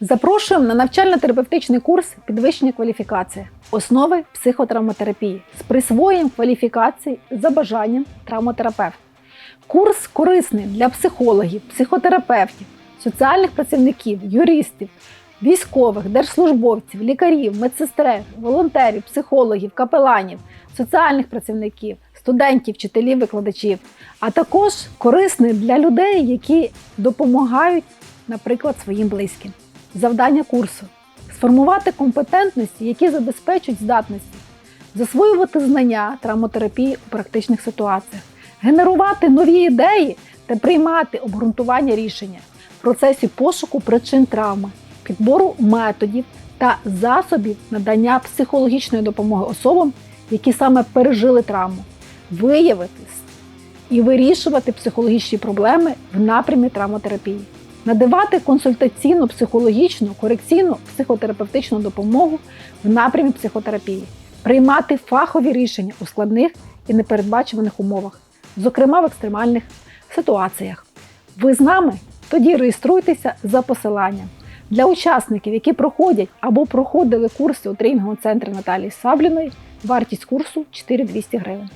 Запрошуємо на навчально-терапевтичний курс підвищення кваліфікації, основи психотравматерапії з присвоєнням кваліфікації за бажанням травматерапевт. Курс корисний для психологів, психотерапевтів, соціальних працівників, юристів, військових, держслужбовців, лікарів, медсестер, волонтерів, психологів, капеланів, соціальних працівників, студентів, вчителів, викладачів, а також корисний для людей, які допомагають, наприклад, своїм близьким. Завдання курсу сформувати компетентності, які забезпечують здатності, засвоювати знання травмотерапії у практичних ситуаціях, генерувати нові ідеї та приймати обґрунтування рішення в процесі пошуку причин травми, підбору методів та засобів надання психологічної допомоги особам, які саме пережили травму, виявити і вирішувати психологічні проблеми в напрямі травмотерапії, надавати консультаційну, психологічну, корекційну, психотерапевтичну допомогу в напрямі психотерапії, приймати фахові рішення у складних і непередбачуваних умовах, зокрема в екстремальних ситуаціях. Ви з нами? Тоді реєструйтеся за посиланням. Для учасників, які проходять або проходили курси у тренінговому центрі Наталії Сабліної, вартість курсу 4200 гривень.